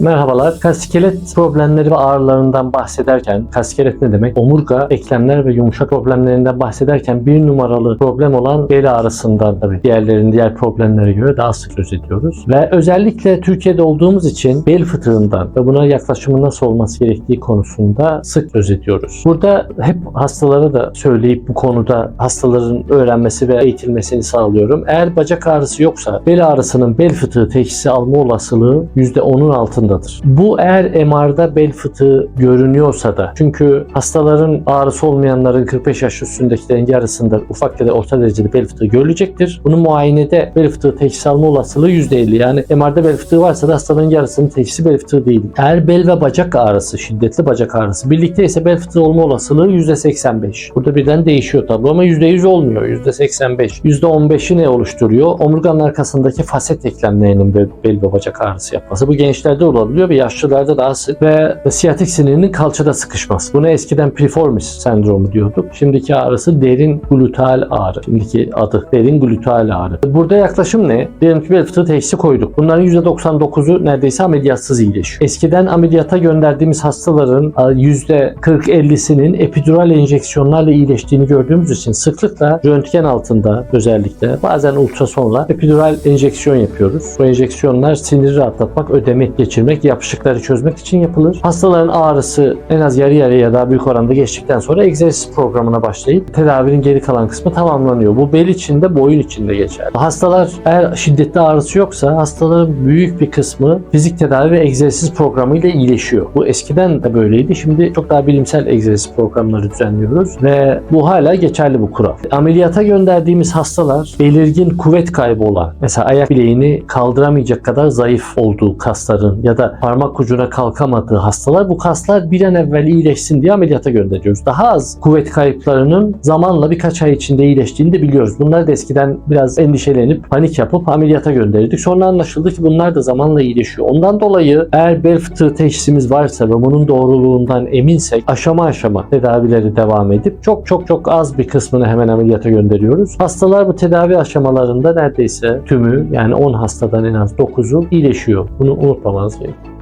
Merhabalar. Kaskelet problemleri ve ağrılarından bahsederken, kaskelet ne demek? Omurga, eklemler ve yumuşak problemlerinden bahsederken bir numaralı problem olan bel ağrısından tabii diğerlerinin diğer problemlere göre daha sık söz ediyoruz. Ve özellikle Türkiye'de olduğumuz için bel fıtığından ve buna yaklaşımın nasıl olması gerektiği konusunda sık söz ediyoruz. Burada hep hastalara da söyleyip bu konuda hastaların öğrenmesi ve eğitilmesini sağlıyorum. Eğer bacak ağrısı yoksa bel ağrısının bel fıtığı teşhisi alma olasılığı %10'un altındadır. Bu eğer MR'da bel fıtığı görünüyorsa da çünkü hastaların ağrısı olmayanların 45 yaş üstündekilerin yarısında ufak ya da orta derecede bel fıtığı görülecektir. Bunun muayenede bel fıtığı teşhisi alma olasılığı %50. Yani MR'da bel fıtığı varsa da hastaların yarısının teşhisi bel fıtığı değil. Eğer bel ve bacak ağrısı, şiddetli bacak ağrısı birlikte ise bel fıtığı olma olasılığı %85. Burada birden değişiyor tabi ama %100 olmuyor. %85. %15'i ne oluşturuyor? Omurganın arkasındaki faset eklemlerinin bel, ve bacak ağrısı yapması. Bu gençlerde olabiliyor ve yaşlılarda daha sık ve siyatik sinirinin kalçada sıkışması. Buna eskiden piriformis sendromu diyorduk. Şimdiki ağrısı derin gluteal ağrı. Şimdiki adı derin gluteal ağrı. Burada yaklaşım ne? Diyelim ki bel fıtığı teşhisi koyduk. Bunların %99'u neredeyse ameliyatsız iyileşiyor. Eskiden ameliyata gönderdiğimiz hastaların %40-50'sinin epidural enjeksiyonlarla iyileştiğini gördüğümüz için sıklıkla röntgen altında özellikle bazen ultrasonla epidural enjeksiyon yapıyoruz. Bu enjeksiyonlar siniri rahatlatmak, ödemi geçirmek, yapışıkları çözmek için yapılır. Hastaların ağrısı en az yarı yarıya daha büyük oranda geçtikten sonra egzersiz programına başlayıp tedavinin geri kalan kısmı tamamlanıyor. Bu bel içinde, boyun içinde geçer. Hastalar eğer şiddetli ağrısı yoksa hastaların büyük bir kısmı fizik tedavi ve egzersiz programıyla iyileşiyor. Bu eskiden de böyleydi. Şimdi çok daha bilimsel egzersiz programları düzenliyoruz ve bu hala geçerli bu kural. Ameliyata gönderdiğimiz hastalar belirgin kuvvet kaybı olan, mesela ayak bileğini kaldıramayacak kadar zayıf olduğu kasların ya da parmak ucuna kalkamadığı hastalar bu kaslar bir an evvel iyileşsin diye ameliyata gönderiyoruz. Daha az kuvvet kayıplarının zamanla birkaç ay içinde iyileştiğini de biliyoruz. Bunlar da eskiden biraz endişelenip panik yapıp ameliyata gönderirdik. Sonra anlaşıldı ki bunlar da zamanla iyileşiyor. Ondan dolayı eğer bel fıtığı teşhisimiz varsa ve bunun doğruluğundan eminsek aşama aşama tedavileri devam edip çok çok çok az bir kısmını hemen ameliyata gönderiyoruz. Hastalar bu tedavi aşamalarında neredeyse tümü yani 10 hastadan en az 9'u iyileşiyor. Bunu unutmamanız gerekiyor. aí.